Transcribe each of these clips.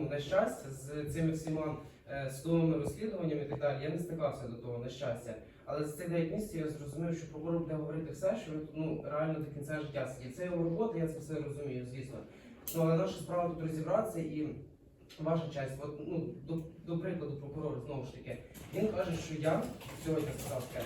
ну, на щастя, з цими всіма е, судовими розслідуваннями і так далі, я не стикався до того, на щастя. Але за цих 9 місяців я зрозумів, що прокурор буде говорити все, що ну, реально до кінця життя сидить. Це його робота, я це все розумію, звісно. Ну, але наша справа тут розібратися і ваша честь, от, ну, до, до прикладу прокурор знову ж таки, він каже, що я сьогодні сказав таке,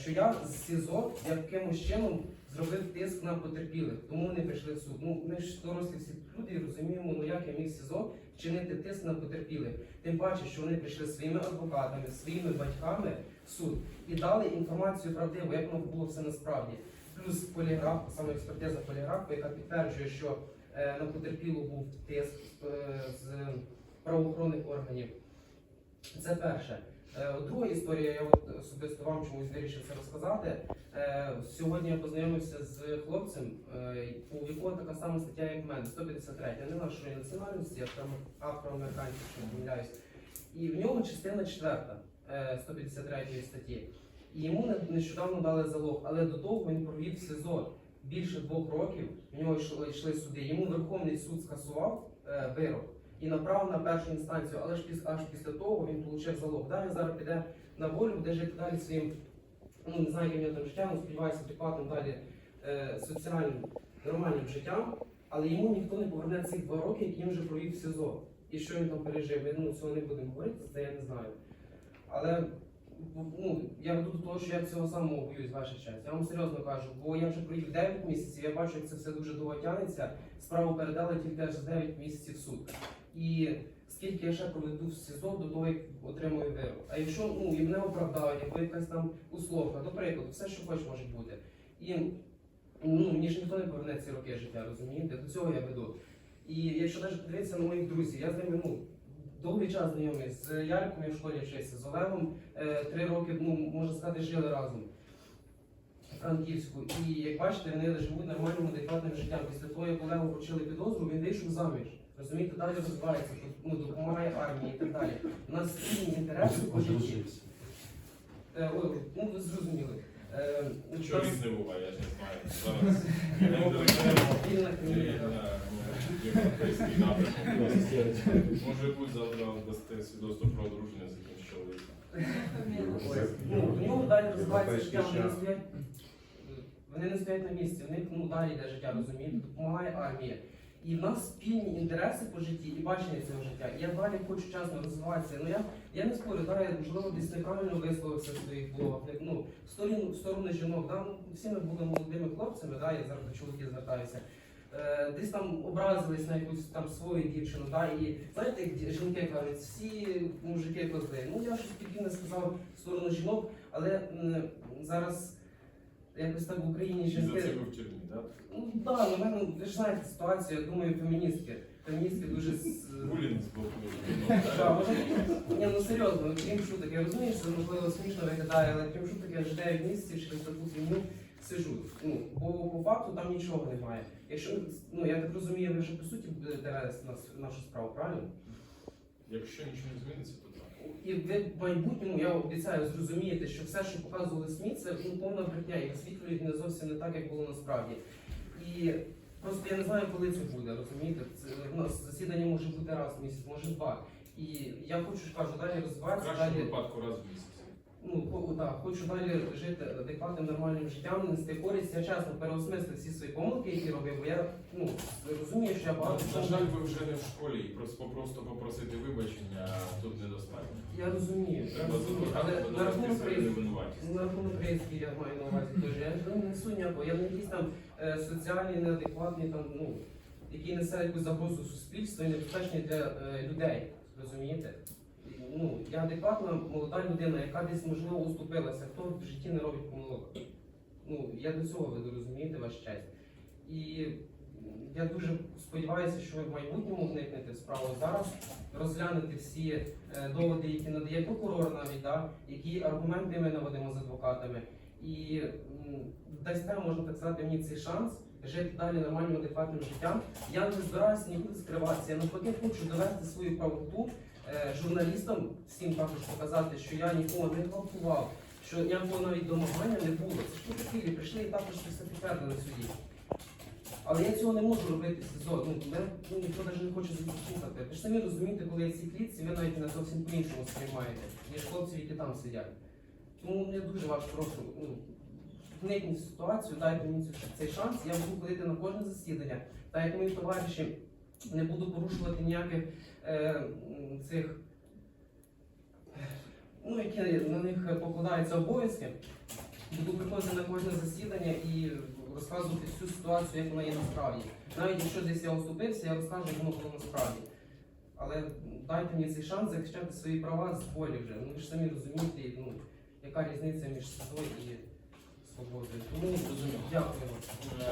що я з СІЗО якимось чином зробив тиск на потерпілих, тому вони прийшли в суд. Ну ми ж дорослі всі люди і розуміємо, ну як я міг СІЗО вчинити тиск на потерпілих. Тим паче, що вони прийшли своїми адвокатами, своїми батьками в суд і дали інформацію правдиву, як воно було все насправді. Плюс поліграф, саме експертиза поліграфу, яка підтверджує, що е, на потерпілу був тиск е, з правоохоронних органів. Це перше. Е, Друга історія, я от особисто вам чомусь вирішив це розказати. Е, Сьогодні я познайомився з хлопцем, е, у якого така сама стаття, як мене, 153. Я не нашої національності, я там афроамериканський, що помиляюсь. І в нього частина 4 е, 153 статті. І йому не- нещодавно дали залог, але до того він провів в СИЗО більше двох років. В нього йшли, йшли суди. Йому Верховний суд скасував вирок і направив на першу інстанцію, але ж аж після того він отримав залог. Далі зараз піде на волю, буде жити далі своїм, ну не знаю, яким там життям, сподіваюся, адекватним далі е, соціальним нормальним життям, але йому ніхто не поверне цих два роки, які він вже провів в СИЗО. І що він там пережив, ми ну, цього не будемо говорити, це я не знаю. Але ну, я веду до того, що я цього самого боюсь, ваша честь. Я вам серйозно кажу, бо я вже провів 9 місяців, я бачу, як це все дуже довго тягнеться. Справу передали тільки аж за 9 місяців в суд. І скільки я ще проведу в СІЗО до того, як отримую вирок. А якщо ну, і мене оправдають, або якась там условка, до прикладу, все, що хоч може бути. І ну, мені ж ніхто не поверне ці роки життя, розумієте? До цього я веду. І якщо навіть дивитися на моїх друзів, я з ними ну, довгий час знайомий. З Яриком я в школі вчився, з Олегом е, три роки, ну, можна сказати, жили разом. Франківську. І як бачите, вони живуть нормальним, адекватним життям. Після того, як Олегу вручили підозру, він вийшов заміж. Розумієте, далі розвивається, ну, допомагає армії і так далі. У нас спільні інтереси по житті. Е, ну ви зрозуміли. Е, у Що нас буває, я ж не знаю. Зараз спільна комунікація. європейський напрямок. Може бути завтра дасте свідоцтво про одруження з якимось чоловіком. Ось. Ну, у нього далі розвивається життя, вони не стоять. Вони не стоять на місці, в них ну, далі йде життя, розумієте, допомагає армія. І в нас спільні інтереси по житті і бачення цього життя. І я далі хочу чесно розвиватися. Ну я, я не спорю, да, я можливо десь неправильно висловився в своїх блогах. Ну, в сторону, в сторону жінок, да, ну, всі ми були молодими хлопцями, да, я зараз до чоловіків звертаюся. Е, десь там образились на якусь там свою дівчину, да, і знаєте, жінки кажуть, всі мужики козли. Ну я щось подібне сказав в сторону жінок, але м, зараз якось так в Україні І за жінки. це в тюрмі, так? Ну так, ну, в мене, ви ж знаєте ситуацію, я думаю, феміністки. Феміністки дуже з- Булінг з боку. Ні, ну серйозно, ну, крім шуток, я розумію, що це можливо смішно виглядає, але крім шуток, я вже 9 місяців через таку фігню сижу. Ну, бо по факту там нічого немає. Якщо, ну я так розумію, ви вже по суті будете нас- нашу справу, правильно? Якщо нічого не зміниться, то. І в майбутньому, я обіцяю, зрозумієте, що все, що показували СМІ, це ну, повна брехня і висвітлюють не зовсім не так, як було насправді. І просто я не знаю, коли це буде, розумієте? Це, у нас засідання може бути раз в місяць, може два. І я хочу ж кажу, далі В розвиватися, кращому далі випадку раз в місяць. Ну так, хочу далі жити адекватним нормальним життям, нести користь. Я чесно переосмислив всі свої помилки, які робив, бо я ну розумію, що я багато На жаль, ви вже не в школі, і просто просто попросити вибачення тут недостатньо. Я розумію, я Треба розумію, але запитати, на довести рахунок приїзду. невинуватість. На рахунок я маю на увазі теж. Я ж не несу ніякого, я не якийсь там е, соціальний, неадекватний, там, ну, який несе якусь загрозу суспільству і небезпечний для е, людей. Розумієте? Ну, я адекватна молода людина, яка десь можливо уступилася, хто в житті не робить помилок. Ну, я до цього веду, розумієте, ваша честь. І я дуже сподіваюся, що ви в майбутньому вникнете в справу зараз, розглянете всі е, доводи, які надає прокурор навіть, да, які аргументи ми наводимо з адвокатами. І дасте, можна так сказати, мені цей шанс жити далі нормальним, адекватним життям. Я не збираюся нікуди скриватися. Я навпаки хочу довести свою правоту журналістам, всім також показати, що я нікого не гвалтував, що ніякого навіть домагання не було. Це ж потерпілі прийшли і також все підтвердили суді. Але я цього не можу робити СІЗО. Ну, мене ну, ніхто навіть не хоче слухати. Ви ж самі розумієте, коли я в цій клітці, ви навіть мене зовсім по-іншому сприймаєте, ніж хлопці, які там сидять. Тому мені дуже вас прошу, ну, вникніть ситуацію, дайте мені цей шанс, я буду ходити на кожне засідання. Так як мої товариші не буду порушувати ніяких е, цих, ну, які на них покладаються обов'язки. Буду приходити на кожне засідання і розказувати всю ситуацію, як вона є насправді. Навіть якщо десь я оступився, я розкажу, як воно було насправді. Але дайте мені цей шанс захищати свої права з волі вже. Ну ви ж самі розумієте, ну, яка різниця між СИЗО і свободою. Тому дякую вам.